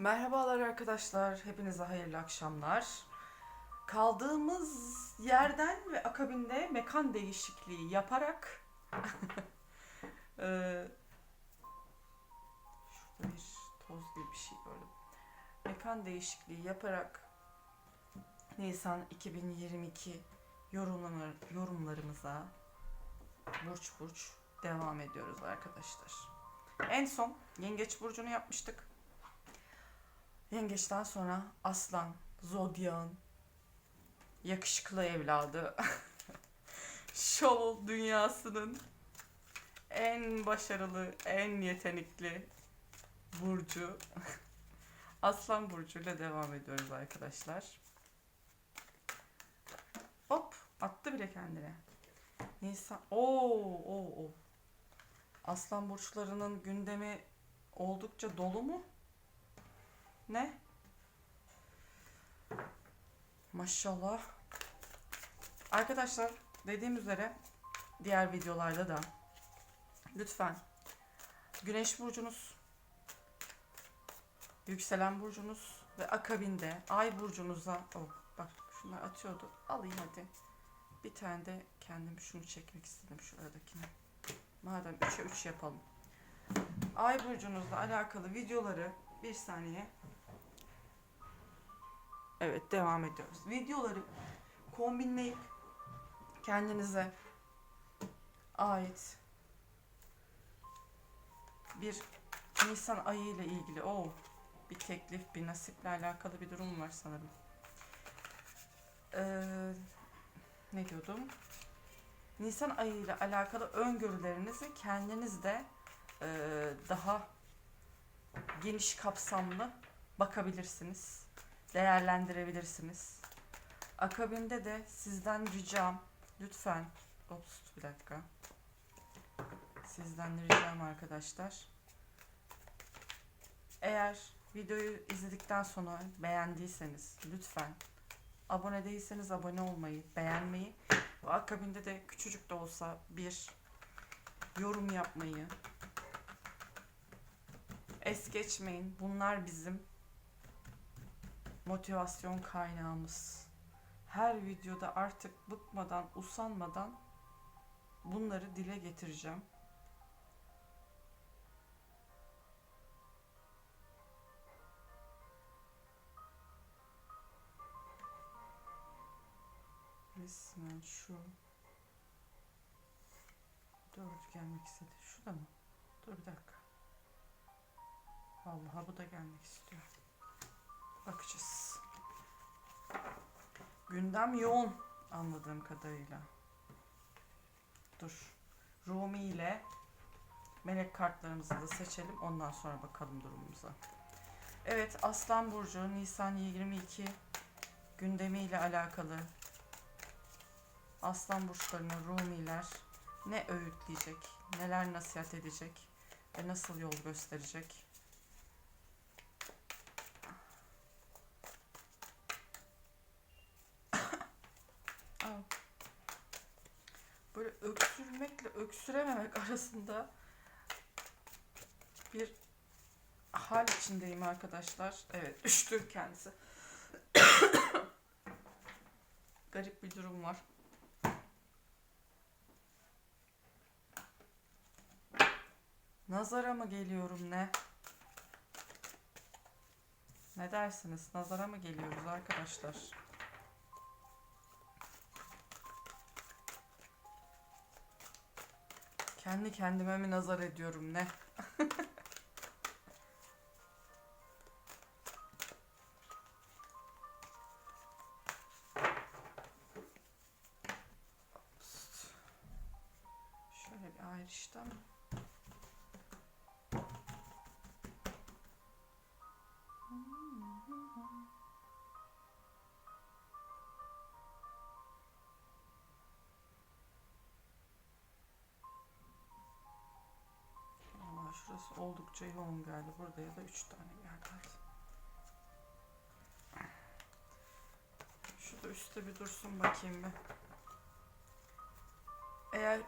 Merhabalar arkadaşlar, hepinize hayırlı akşamlar. Kaldığımız yerden ve akabinde mekan değişikliği yaparak şurada bir toz gibi bir şey gördüm. Mekan değişikliği yaparak Nisan 2022 yorumlar, yorumlarımıza burç burç devam ediyoruz arkadaşlar. En son Yengeç burcunu yapmıştık. Yengeçten sonra Aslan, Zodyak'ın yakışıklı evladı. Şov dünyasının en başarılı, en yetenekli burcu. Aslan burcuyla devam ediyoruz arkadaşlar. Hop, attı bile kendine. Nisan. Oo, oo, oo. Aslan burçlarının gündemi oldukça dolu mu? Ne? Maşallah. Arkadaşlar dediğim üzere diğer videolarda da lütfen Güneş burcunuz, yükselen burcunuz ve akabinde ay burcunuza oh, bak şunlar atıyordu. Alayım hadi. Bir tane de kendim şunu çekmek istedim şu aradakini. Madem 3'e 3 yapalım. Ay burcunuzla alakalı videoları bir saniye Evet devam ediyoruz. Videoları kombinleyip kendinize ait bir Nisan ayı ile ilgili o bir teklif, bir nasiple alakalı bir durum var sanırım. Ee, ne diyordum? Nisan ayı ile alakalı öngörülerinizi kendiniz de e, daha geniş kapsamlı bakabilirsiniz değerlendirebilirsiniz. Akabinde de sizden ricam lütfen ops bir dakika. Sizden ricam arkadaşlar. Eğer videoyu izledikten sonra beğendiyseniz lütfen abone değilseniz abone olmayı, beğenmeyi ve akabinde de küçücük de olsa bir yorum yapmayı es geçmeyin. Bunlar bizim motivasyon kaynağımız. Her videoda artık bıkmadan, usanmadan bunları dile getireceğim. Resmen şu dördü gelmek istedi. Şu da mı? Dur bir dakika. Vallahi bu da gelmek istiyor. Bakacağız. Gündem yoğun anladığım kadarıyla. Dur. Rumi ile melek kartlarımızı da seçelim. Ondan sonra bakalım durumumuza. Evet Aslan Burcu Nisan 22 gündemiyle alakalı Aslan burçlarına Rumiler ne öğütleyecek, neler nasihat edecek ve nasıl yol gösterecek? Aa. Böyle öksürmekle öksürememek arasında bir hal içindeyim arkadaşlar. Evet düştü kendisi. Garip bir durum var. Nazara mı geliyorum ne? Ne dersiniz? Nazara mı geliyoruz arkadaşlar? Kendi kendime mi nazar ediyorum ne? Şöyle bir ayrıştan mı? Şurası oldukça yoğun geldi. Burada ya da üç tane geldi. Şu da üstte bir dursun bakayım bir. Eğer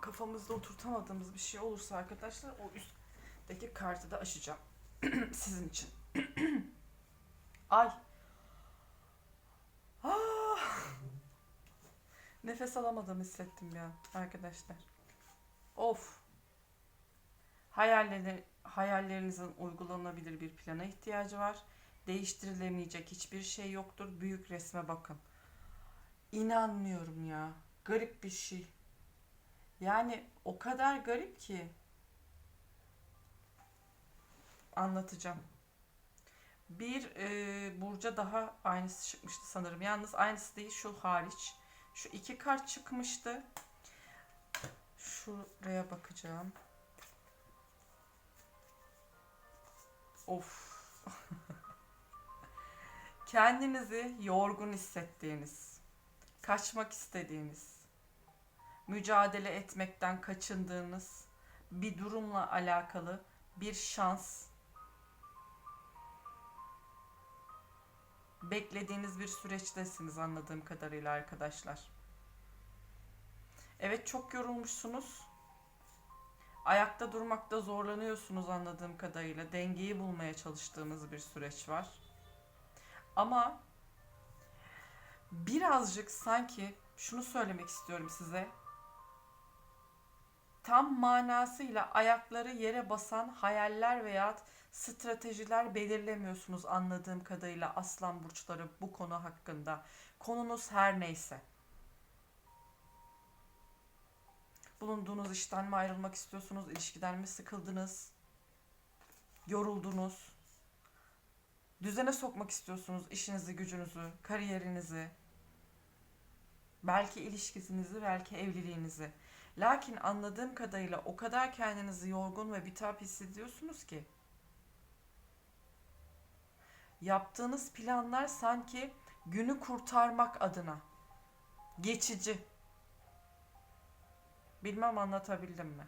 kafamızda oturtamadığımız bir şey olursa arkadaşlar o üstteki kartı da açacağım. Sizin için. Ay. Ah! Nefes alamadım hissettim ya arkadaşlar. Of. Hayalleri, hayallerinizin uygulanabilir bir plana ihtiyacı var. Değiştirilemeyecek hiçbir şey yoktur. Büyük resme bakın. İnanmıyorum ya. Garip bir şey. Yani o kadar garip ki. Anlatacağım. Bir e, burca daha aynısı çıkmıştı sanırım. Yalnız aynısı değil şu hariç. Şu iki kart çıkmıştı. Şuraya bakacağım. Of. Kendinizi yorgun hissettiğiniz, kaçmak istediğiniz, mücadele etmekten kaçındığınız bir durumla alakalı bir şans, beklediğiniz bir süreçtesiniz anladığım kadarıyla arkadaşlar. Evet çok yorulmuşsunuz. Ayakta durmakta zorlanıyorsunuz anladığım kadarıyla. Dengeyi bulmaya çalıştığınız bir süreç var. Ama birazcık sanki şunu söylemek istiyorum size. Tam manasıyla ayakları yere basan hayaller veya stratejiler belirlemiyorsunuz anladığım kadarıyla aslan burçları bu konu hakkında. Konunuz her neyse. Bulunduğunuz işten mi ayrılmak istiyorsunuz? İlişkiden mi sıkıldınız? Yoruldunuz? Düzene sokmak istiyorsunuz işinizi, gücünüzü, kariyerinizi. Belki ilişkinizi, belki evliliğinizi. Lakin anladığım kadarıyla o kadar kendinizi yorgun ve bitap hissediyorsunuz ki yaptığınız planlar sanki günü kurtarmak adına geçici. Bilmem anlatabildim mi?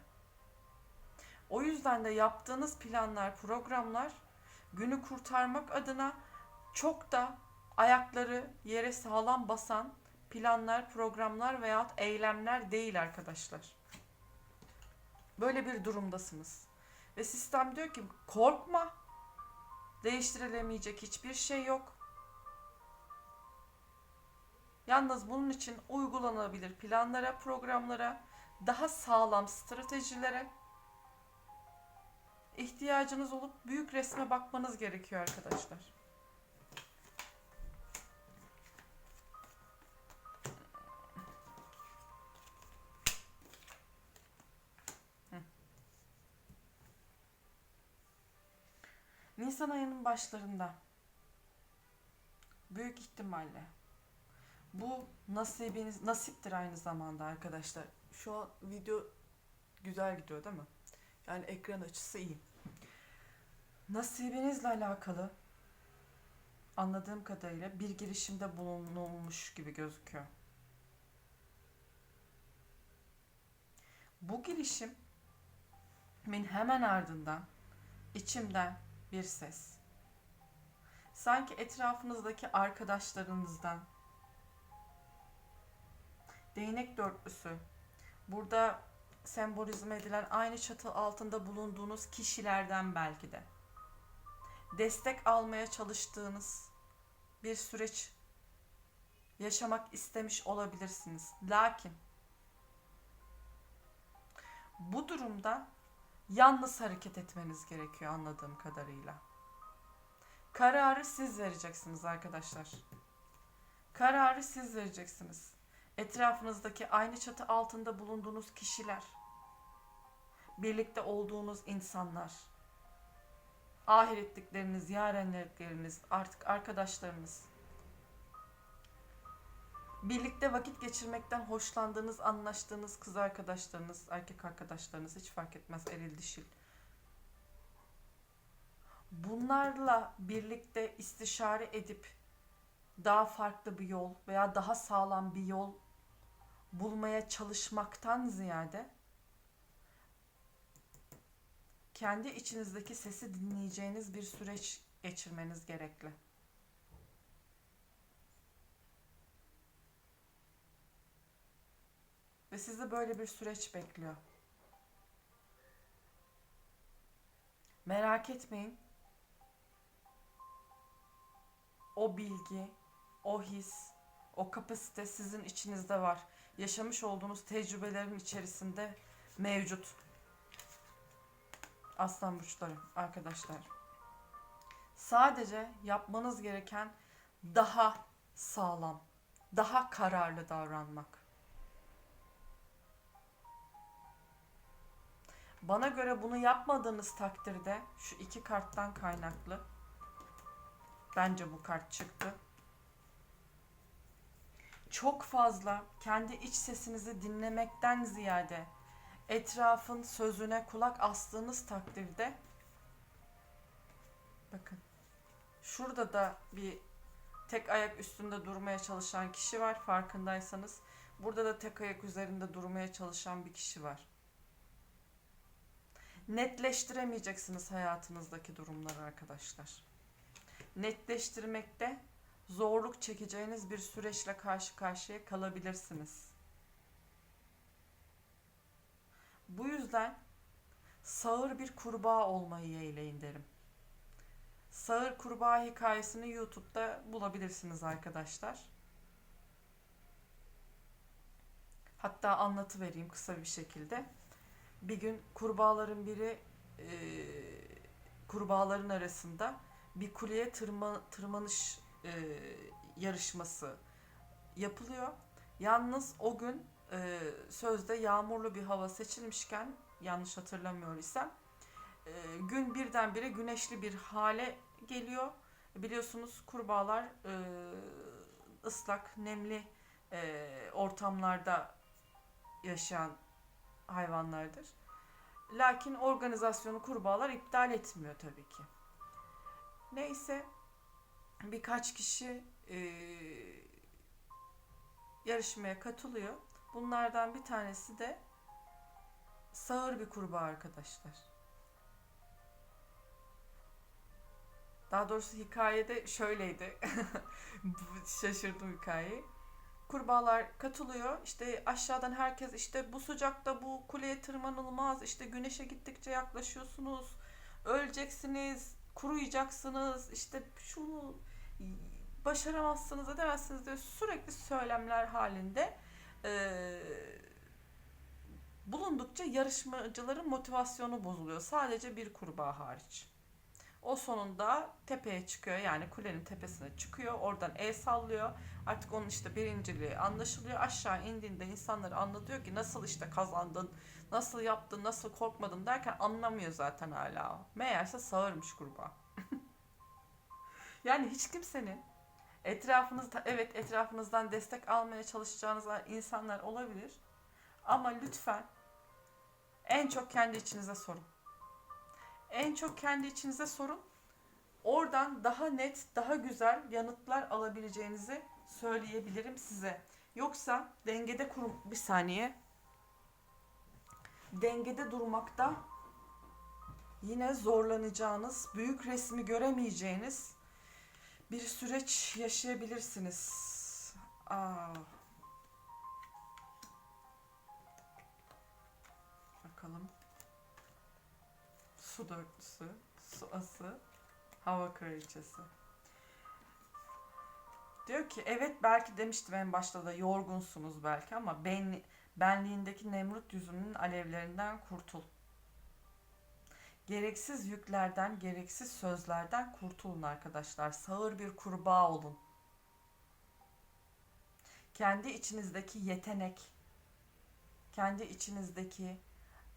O yüzden de yaptığınız planlar, programlar günü kurtarmak adına çok da ayakları yere sağlam basan planlar, programlar veya eylemler değil arkadaşlar. Böyle bir durumdasınız. Ve sistem diyor ki korkma. Değiştirilemeyecek hiçbir şey yok. Yalnız bunun için uygulanabilir planlara, programlara, daha sağlam stratejilere ihtiyacınız olup büyük resme bakmanız gerekiyor arkadaşlar. Nisan ayının başlarında büyük ihtimalle bu nasibiniz nasiptir aynı zamanda arkadaşlar. Şu an video güzel gidiyor değil mi? Yani ekran açısı iyi. Nasibinizle alakalı anladığım kadarıyla bir girişimde bulunulmuş gibi gözüküyor. Bu girişimin hemen ardından içimden bir ses. Sanki etrafınızdaki arkadaşlarınızdan değnek dörtlüsü burada sembolizm edilen aynı çatı altında bulunduğunuz kişilerden belki de destek almaya çalıştığınız bir süreç yaşamak istemiş olabilirsiniz. Lakin bu durumda yalnız hareket etmeniz gerekiyor anladığım kadarıyla. Kararı siz vereceksiniz arkadaşlar. Kararı siz vereceksiniz. Etrafınızdaki aynı çatı altında bulunduğunuz kişiler, birlikte olduğunuz insanlar, ahiretlikleriniz, yarenlikleriniz, artık arkadaşlarınız, birlikte vakit geçirmekten hoşlandığınız, anlaştığınız kız arkadaşlarınız, erkek arkadaşlarınız hiç fark etmez eril dişil. Bunlarla birlikte istişare edip daha farklı bir yol veya daha sağlam bir yol bulmaya çalışmaktan ziyade kendi içinizdeki sesi dinleyeceğiniz bir süreç geçirmeniz gerekli. Ve sizi böyle bir süreç bekliyor. Merak etmeyin. o bilgi, o his, o kapasite sizin içinizde var. Yaşamış olduğunuz tecrübelerin içerisinde mevcut. Aslan burçları arkadaşlar. Sadece yapmanız gereken daha sağlam, daha kararlı davranmak. Bana göre bunu yapmadığınız takdirde şu iki karttan kaynaklı bence bu kart çıktı. Çok fazla kendi iç sesinizi dinlemekten ziyade etrafın sözüne kulak astığınız takdirde bakın şurada da bir tek ayak üstünde durmaya çalışan kişi var farkındaysanız. Burada da tek ayak üzerinde durmaya çalışan bir kişi var. Netleştiremeyeceksiniz hayatınızdaki durumları arkadaşlar. Netleştirmekte zorluk çekeceğiniz bir süreçle karşı karşıya kalabilirsiniz. Bu yüzden sağır bir kurbağa olmayı yeğleyin derim. Sağır kurbağa hikayesini YouTube'da bulabilirsiniz arkadaşlar. Hatta anlatı vereyim kısa bir şekilde. Bir gün kurbağaların biri e, kurbağaların arasında bir kuleye tırma, tırmanış e, yarışması yapılıyor. Yalnız o gün e, sözde yağmurlu bir hava seçilmişken yanlış hatırlamıyor isem e, gün birdenbire güneşli bir hale geliyor. Biliyorsunuz kurbağalar e, ıslak, nemli e, ortamlarda yaşayan hayvanlardır. Lakin organizasyonu kurbağalar iptal etmiyor tabii ki. Neyse birkaç kişi e, yarışmaya katılıyor. Bunlardan bir tanesi de sağır bir kurbağa arkadaşlar. Daha doğrusu hikayede şöyleydi. Şaşırdım hikayeyi. Kurbağalar katılıyor. İşte aşağıdan herkes işte bu sıcakta bu kuleye tırmanılmaz. İşte güneşe gittikçe yaklaşıyorsunuz. Öleceksiniz, kuruyacaksınız. İşte şunu başaramazsınız, edemezsiniz diye sürekli söylemler halinde eee, bulundukça yarışmacıların motivasyonu bozuluyor. Sadece bir kurbağa hariç. O sonunda tepeye çıkıyor yani kulenin tepesine çıkıyor. Oradan el sallıyor. Artık onun işte birinciliği anlaşılıyor. Aşağı indiğinde insanları anlatıyor ki nasıl işte kazandın, nasıl yaptın, nasıl korkmadın derken anlamıyor zaten hala. Meğerse sağırmış kurbağa. yani hiç kimsenin etrafınızda evet etrafınızdan destek almaya çalışacağınız insanlar olabilir. Ama lütfen en çok kendi içinize sorun. En çok kendi içinize sorun. Oradan daha net, daha güzel yanıtlar alabileceğinizi söyleyebilirim size. Yoksa dengede kurum bir saniye. Dengede durmakta yine zorlanacağınız, büyük resmi göremeyeceğiniz bir süreç yaşayabilirsiniz. Aa. Bakalım. Su dörtlüsü, su ası, hava kraliçesi. Diyor ki evet belki demiştim en başta da yorgunsunuz belki ama ben, benliğindeki Nemrut yüzünün alevlerinden kurtul. Gereksiz yüklerden, gereksiz sözlerden kurtulun arkadaşlar. Sağır bir kurbağa olun. Kendi içinizdeki yetenek, kendi içinizdeki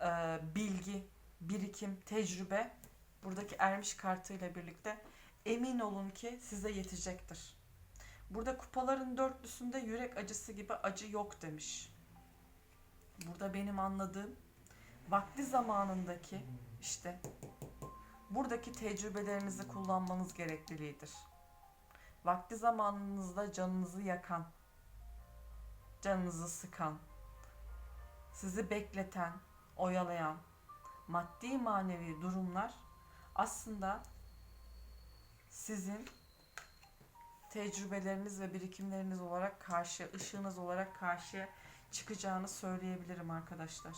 e, bilgi, birikim, tecrübe buradaki ermiş kartıyla birlikte emin olun ki size yetecektir. Burada kupaların dörtlüsünde yürek acısı gibi acı yok demiş. Burada benim anladığım vakti zamanındaki işte buradaki tecrübelerinizi kullanmanız gerekliliğidir. Vakti zamanınızda canınızı yakan, canınızı sıkan, sizi bekleten, oyalayan, maddi manevi durumlar aslında sizin tecrübeleriniz ve birikimleriniz olarak karşı, ışığınız olarak karşıya çıkacağını söyleyebilirim arkadaşlar.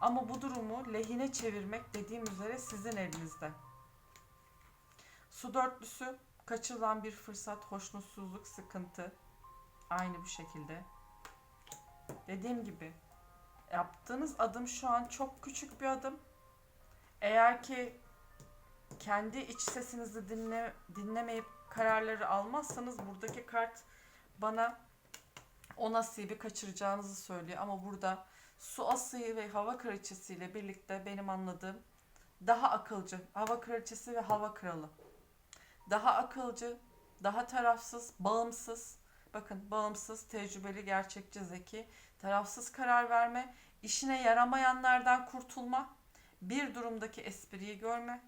Ama bu durumu lehine çevirmek dediğim üzere sizin elinizde. Su dörtlüsü Kaçırılan bir fırsat, hoşnutsuzluk, sıkıntı. Aynı bu şekilde. Dediğim gibi yaptığınız adım şu an çok küçük bir adım. Eğer ki kendi iç sesinizi dinle, dinlemeyip kararları almazsanız buradaki kart bana o nasibi kaçıracağınızı söylüyor. Ama burada su asıyı ve hava kraliçesi ile birlikte benim anladığım daha akılcı. Hava kraliçesi ve hava kralı. Daha akılcı, daha tarafsız, bağımsız. Bakın bağımsız, tecrübeli, gerçekçi, zeki, tarafsız karar verme, işine yaramayanlardan kurtulma, bir durumdaki espriyi görme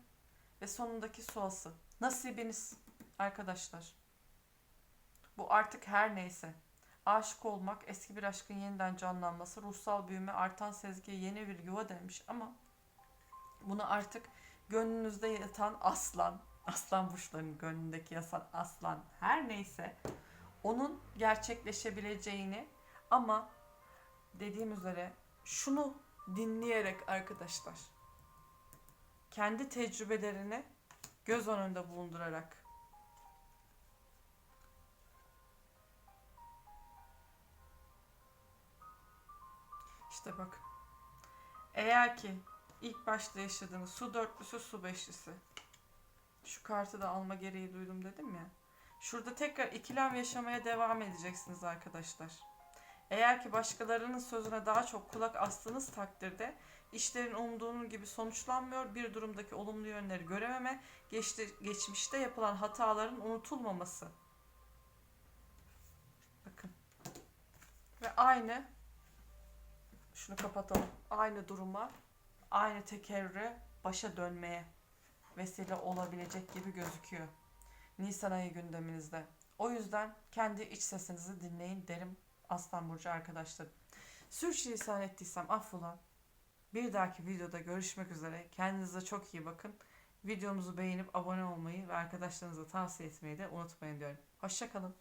ve sonundaki suası. Nasibiniz arkadaşlar. Bu artık her neyse. Aşık olmak, eski bir aşkın yeniden canlanması, ruhsal büyüme, artan sezgiye yeni bir yuva demiş ama bunu artık gönlünüzde yatan aslan, aslan burçlarının gönlündeki yatan aslan her neyse onun gerçekleşebileceğini ama dediğim üzere şunu dinleyerek arkadaşlar kendi tecrübelerini göz önünde bulundurarak işte bakın eğer ki ilk başta yaşadığınız su dörtlüsü su beşlisi şu kartı da alma gereği duydum dedim ya şurada tekrar ikilem yaşamaya devam edeceksiniz arkadaşlar. Eğer ki başkalarının sözüne daha çok kulak astığınız takdirde işlerin umduğunuz gibi sonuçlanmıyor, bir durumdaki olumlu yönleri görememe, geçti, geçmişte yapılan hataların unutulmaması. Bakın. Ve aynı şunu kapatalım. Aynı duruma, aynı tekerrüre başa dönmeye vesile olabilecek gibi gözüküyor. Nisan ayı gündeminizde. O yüzden kendi iç sesinizi dinleyin derim Aslan Burcu arkadaşlarım. Sürçülisan ettiysem affola. Bir dahaki videoda görüşmek üzere. Kendinize çok iyi bakın. Videomuzu beğenip abone olmayı ve arkadaşlarınıza tavsiye etmeyi de unutmayın diyorum. Hoşçakalın.